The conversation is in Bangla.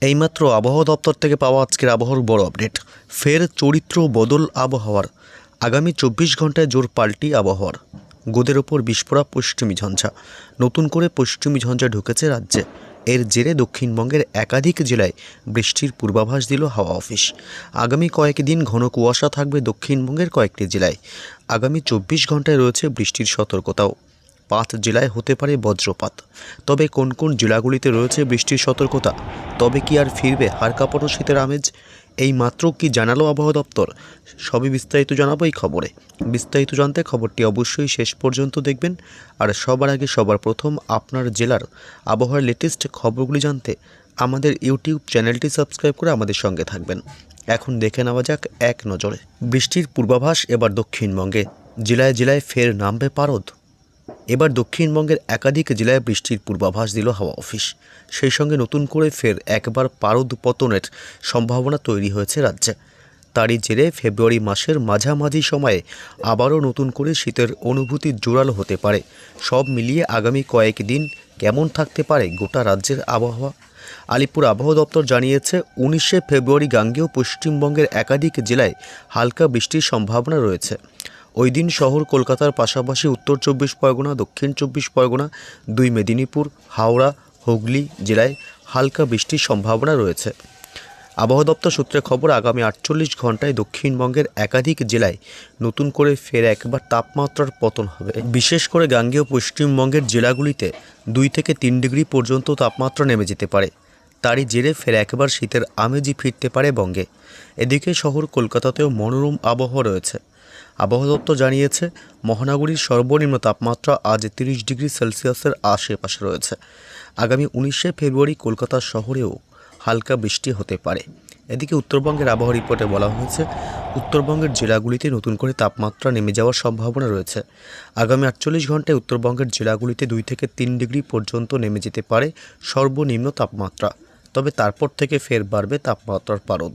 এইমাত্র আবহাওয়া দপ্তর থেকে পাওয়া আজকের আবহাওয়ার বড় আপডেট। ফের চরিত্র বদল আবহাওয়ার। আগামী চব্বিশ ঘন্টায় জোর পাল্টি আবহাওয়ার। গোদের ওপর বিস্ফোরা পশ্চিমী ঝঞ্ঝা। নতুন করে পশ্চিমী ঝঞ্ঝা ঢুকেছে রাজ্যে। এর জেরে দক্ষিণবঙ্গের একাধিক জেলায় বৃষ্টির পূর্বাভাস দিল হাওয়া অফিস। আগামী কয়েকদিন ঘন কুয়াশা থাকবে দক্ষিণবঙ্গের কয়েকটি জেলায়। আগামী চব্বিশ ঘন্টায় রয়েছে বৃষ্টির সতর্কতাও। পাঁচ জেলায় হতে পারে বজ্রপাত। তবে কোন কোন জেলাগুলিতে রয়েছে বৃষ্টির সতর্কতা? তবে কি আর ফিরবে হাড় কাঁপানো শীতের আমেজ? এই মাত্র কি জানালো আবহাওয়া দপ্তর? সবই বিস্তারিত জানাব এই খবরে। বিস্তারিত জানতে খবরটি অবশ্যই শেষ পর্যন্ত দেখবেন। আর সবার আগে সবার প্রথম আপনার জেলার আবহাওয়ার লেটেস্ট খবরগুলি জানতে আমাদের ইউটিউব চ্যানেলটি সাবস্ক্রাইব করে আমাদের সঙ্গে থাকবেন। এখন দেখে নেওয়া যাক এক নজরে। বৃষ্টির পূর্বাভাস এবার দক্ষিণবঙ্গে। জেলায় জেলায় ফের নামবে পারদ। এবার দক্ষিণবঙ্গের একাধিক জেলায় বৃষ্টির পূর্বাভাস দিল হাওয়া অফিস। সেই সঙ্গে নতুন করে ফের একবার পারদ পতনের সম্ভাবনা তৈরি হয়েছে রাজ্যে। তারই জেরে ফেব্রুয়ারি মাসের মাঝামাঝি সময়ে আবারও নতুন করে শীতের অনুভূতি জোরালো হতে পারে। সব মিলিয়ে আগামী কয়েক দিন কেমন থাকতে পারে গোটা রাজ্যের আবহাওয়া? আলিপুর আবহাওয়া দপ্তর জানিয়েছে, উনিশে ফেব্রুয়ারি গাঙ্গেয় পশ্চিমবঙ্গের একাধিক জেলায় হালকা বৃষ্টির সম্ভাবনা রয়েছে। ওই দিন শহর কলকাতার পাশাপাশি উত্তর চব্বিশ পরগনা, দক্ষিণ চব্বিশ পরগনা, দুই মেদিনীপুর, হাওড়া, হুগলি জেলায় হালকা বৃষ্টির সম্ভাবনা রয়েছে। আবহাওয়া দপ্তর সূত্রে খবর, আগামী আটচল্লিশ ঘন্টায় দক্ষিণবঙ্গের একাধিক জেলায় নতুন করে ফের একবার তাপমাত্রার পতন হবে। বিশেষ করে গাঙ্গেয় পশ্চিমবঙ্গের জেলাগুলিতে দুই থেকে তিন ডিগ্রি পর্যন্ত তাপমাত্রা নেমে যেতে পারে। তারই জেরে ফের একবার শীতের আমেজি ফিরতে পারে বঙ্গে। এদিকে শহর কলকাতাতেও মনোরম আবহাওয়া রয়েছে। আবহাওয়া দপ্তর জানিয়েছে, মহানগরীর সর্বনিম্ন তাপমাত্রা আজ তিরিশ ডিগ্রি সেলসিয়াসের আশেপাশে রয়েছে। আগামী উনিশে ফেব্রুয়ারি কলকাতা শহরেও হালকা বৃষ্টি হতে পারে। এদিকে উত্তরবঙ্গের আবহাওয়া রিপোর্টে বলা হয়েছে, উত্তরবঙ্গের জেলাগুলিতে নতুন করে তাপমাত্রা নেমে যাওয়ার সম্ভাবনা রয়েছে। আগামী আটচল্লিশ ঘন্টায় উত্তরবঙ্গের জেলাগুলিতে দুই থেকে তিন ডিগ্রি পর্যন্ত নেমে যেতে পারে সর্বনিম্ন তাপমাত্রা। তবে তারপর থেকে ফের বাড়বে তাপমাত্রার পারদ।